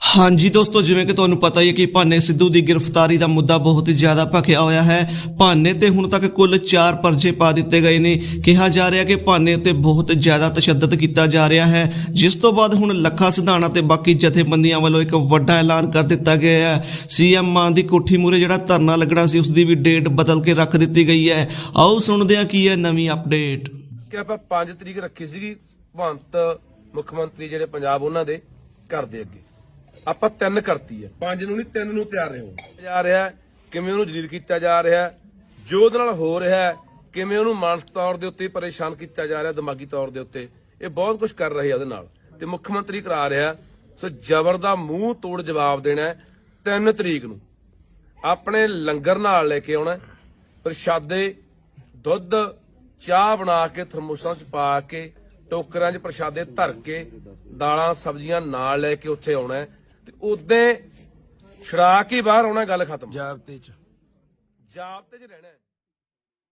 ਹਾਂਜੀ ਦੋਸਤੋ, ਜਿਵੇਂ ਕਿ ਤੁਹਾਨੂੰ ਪਤਾ ਹੀ ਹੈ ਕਿ ਭਾਨੇ ਸਿੱਧੂ ਦੀ ਗ੍ਰਿਫਤਾਰੀ ਦਾ ਮੁੱਦਾ ਬਹੁਤ ਹੀ ਜ਼ਿਆਦਾ ਭਖਿਆ ਹੋਇਆ ਹੈ। ਭਾਨੇ ਤੇ ਹੁਣ ਤੱਕ ਕੁੱਲ 4 ਪਰਚੇ ਪਾ ਦਿੱਤੇ ਗਏ ਨੇ। ਕਿਹਾ ਜਾ ਰਿਹਾ ਕਿ ਭਾਨੇ ਉੱਤੇ ਬਹੁਤ ਜ਼ਿਆਦਾ ਤਸ਼ੱਦਦ ਕੀਤਾ ਜਾ ਰਿਹਾ ਹੈ। ਜਿਸ ਤੋਂ ਬਾਅਦ ਹੁਣ ਲੱਖਾ ਸਿਧਾਣਾ ਤੇ ਬਾਕੀ ਜਥੇਬੰਦੀਆਂ ਵੱਲੋਂ ਇੱਕ ਵੱਡਾ ਐਲਾਨ ਕਰ ਦਿੱਤਾ ਗਿਆ ਹੈ। ਸੀਐਮ ਮਾਨ ਦੀ ਕੋਠੀ ਮੂਰੇ ਜਿਹੜਾ ਧਰਨਾ ਲੱਗਣਾ ਸੀ, ਉਸ ਦੀ ਵੀ ਡੇਟ ਬਦਲ ਕੇ ਰੱਖ ਦਿੱਤੀ ਗਈ ਹੈ। ਆਓ ਸੁਣਦੇ ਹਾਂ ਕੀ ਹੈ ਨਵੀਂ ਅਪਡੇਟ। ਕਿ ਆਪਾਂ 5 ਤਰੀਕ ਰੱਖੀ ਸੀਗੀ, ਭਗਵੰਤ ਮੁੱਖ ਮੰਤਰੀ ਜਿਹੜੇ ਪੰਜਾਬ, ਉਹਨਾਂ ਦੇ ਘਰ ਦੇ ਅੱਗੇ। ਆਪਾਂ ਤਿੰਨ ਕਰਤੀ ਹੈ। ਪੰਜ ਨੂੰ ਨਹੀਂ, ਤਿੰਨ ਨੂੰ ਤਿਆਰ ਰਹੋ। ਜਾ ਰਿਹਾ ਕਿਵੇਂ ਉਹਨੂੰ ਜਲੀਲ ਕੀਤਾ ਜਾ ਰਿਹਾ ਜੋ ਉਹਦੇ ਨਾਲ ਹੋ ਰਿਹਾ ਕਿਵੇਂ ਉਹਨੂੰ ਮਾਨਸਿਕ ਤੌਰ ਦੇ ਉੱਤੇ ਪਰੇਸ਼ਾਨ ਕੀਤਾ ਜਾ ਰਿਹਾ ਦਿਮਾਗੀ ਤੌਰ ਦੇ ਉੱਤੇ। ਇਹ ਬਹੁਤ ਕੁਝ ਕਰ ਰਹੇ ਹੈ ਉਹਦੇ ਨਾਲ। ਤੇ ਮੁੱਖ ਮੰਤਰੀ ਕਰਾ ਰਿਹਾ ਸੋ ਜ਼ਬਰ ਦਾ ਮੂੰਹ ਤੋੜ ਜਵਾਬ ਦੇਣਾ ਹੈ 3 ਤਰੀਕ ਨੂੰ। ਆਪਣੇ ਲੰਗਰ ਨਾਲ ਲੈ ਕੇ ਆਉਣਾ ਪ੍ਰਸ਼ਾਦੇ, ਦੁੱਧ, ਚਾਹ ਬਣਾ ਕੇ ਥਰਮੋਸਾਂ 'ਚ ਪਾ ਕੇ ਟੋਕਰਿਆਂ 'ਚ ਪ੍ਰਸ਼ਾਦੇ ਧਰ ਕੇ, ਦਾਲਾਂ, ਸਬਜ਼ੀਆਂ ਨਾਲ ਲੈ ਕੇ ਉੱਥੇ ਆਉਣਾ ਉਦੋਂ ਛੜਾ ਕੇ ਬਾਹਰ ਆਉਣਾ ਗੱਲ ਖਤਮ। ਜਾਬਤੇ ਚ। ਜਾਬਤੇ 'ਚ ਰਹਿਣਾ